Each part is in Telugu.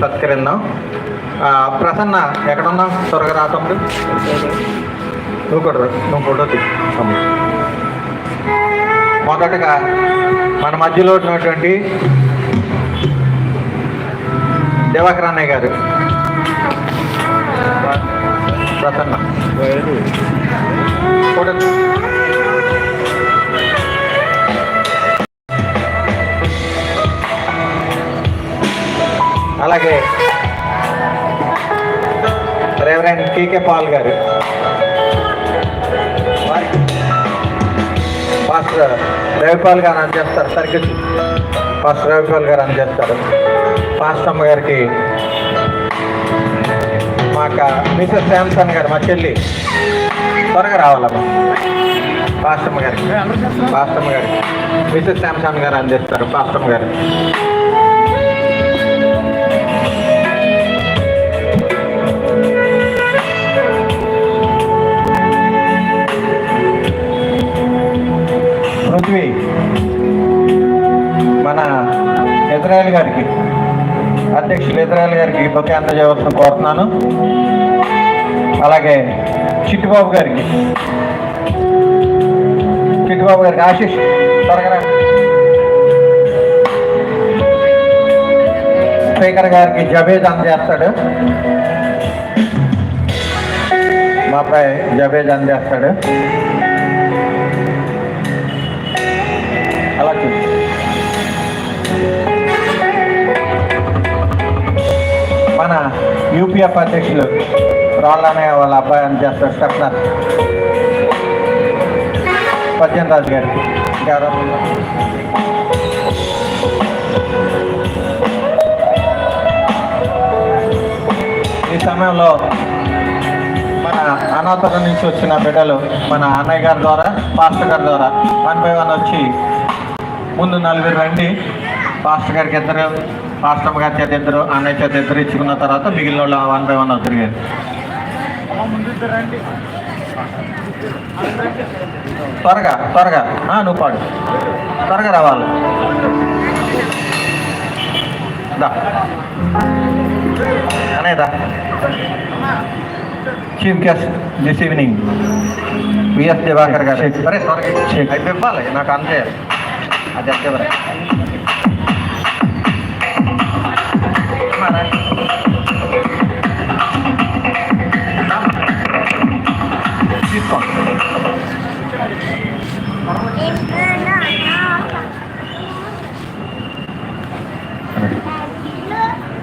సత్కరిందాం? ప్రసన్న ఎక్కడున్నావు త్వరగా రా తమ్ముడు. నువ్వు కూడా నువ్వు ఫోటో తమ్ముడు. మొదటగా మన మధ్యలో ఉన్నటువంటి దివాకర్ అన్నయ్య గారు. అలాగే. రేవరెండ్ కేకే పాల్ గారు. పాస్టర్ రవిపాల్ గారు అందజేస్తారు సర్కిల్ చూ. పాస్టర్ రవిపాల్ గారు అందజేస్తారు పాస్టర్ గారికి మా అక్క శాంసన్ గారు మా చెల్లి. త్వరగా రావాలమ్మా. పాస్టమ్మ గారికి పాస్టమ్మ గారికి మిస్టర్ శాంసన్ గారు అందజేస్తారు పాస్టమ్మ గారు అధ్యక్షులు ఇజ్రాయల్ గారికి బొకే అందజేయవలసిన కోరుతున్నాను. అలాగే చిట్టుబాబు గారికి. చిట్టుబాబు గారికి ఆశీష్ త్వరగా స్పీకర్ గారికి జబేజ్ అందజేస్తాడు. మా అబ్బాయి జబేజ్ అందజేస్తాడు. అలా యూపీఎఫ్ అధ్యక్షులు రాళ్ళనే వాళ్ళ అబ్బాయి అని చేస్తారు స్టెప్నర్ పద్యం రాజు గారు. ఇంకెవరన్నా ఈ సమయంలో మన అనాథరం నుంచి వచ్చిన బిడ్డలు మన అన్నయ్య గారి ద్వారా పాస్టర్ గారి ద్వారా వన్ బై వన్ వచ్చి ముందు నలుగురు రండి. పాస్టర్ గారికి ఇద్దరు పాస్టర్ గారి చేత ఇద్దరు అన్నయ్య చేత ఇద్దరు ఇచ్చుకున్న తర్వాత మిగిలిన వాళ్ళు వన్ బై వన్ తిరిగారు. త్వరగా త్వరగా. నువ్వు పాడు. త్వరగా రావాలి. దా. అనేదా chief guest this evening V S Diwakar గారు. సరే త్వరగా. నాకు అందజేయాలి అది అంతే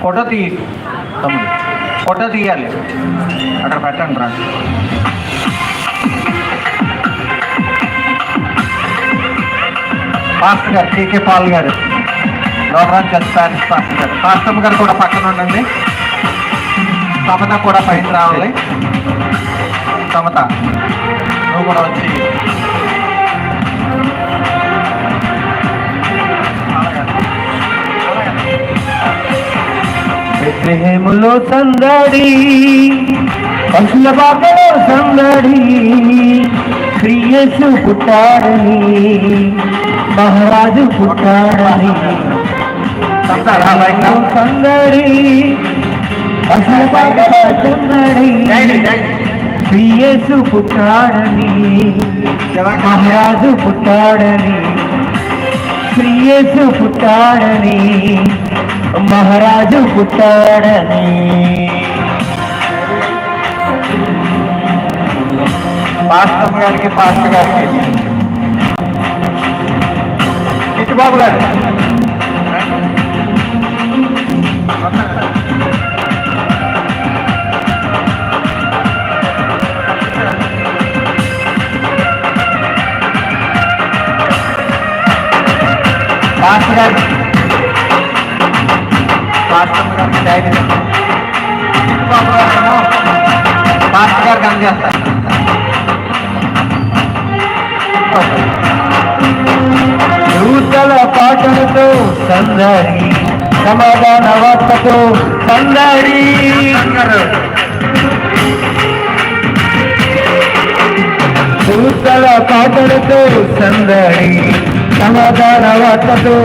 ఫోటో తీ తమ్ముడు ఫోటో తీయాలి అక్కడ పెట్టండి రా పాస్టర్ గారు కేకే పాల్ గారు లోకరాజ్ చర్చ్ ప్యారిస్ పాస్టర్ గారు పాస్టమ్ గారు కూడా పక్కన ఉండండి. సమత కూడా పైన రావాలి. సమత నువ్వు కూడా వచ్చి. బెత్లెహేములో సందడి పశుల బాబలో సందడి క్రియసు పుట్టాడని మహారాజు పుట్టాడని. సందడి. క్రియసు పుట్టాడని మహారాజు పుట్టాడని శ్రీయేసు పుట్టాడని మహారాజు పుట్టాడని. పాస్టర్ గారికి పాస్టర్ గారికి. చిట్టుబాబు గారు. పాస్టర్ గారు. పాస్టర్ గారికి డైరీ చిట్టుబాబు గారికి అందజేస్తారు దూతల పాటలతో సందడి సమాధాన వార్తతో సందడి. దూతల పాటలతో సందడి. సమాధాన వార్తతో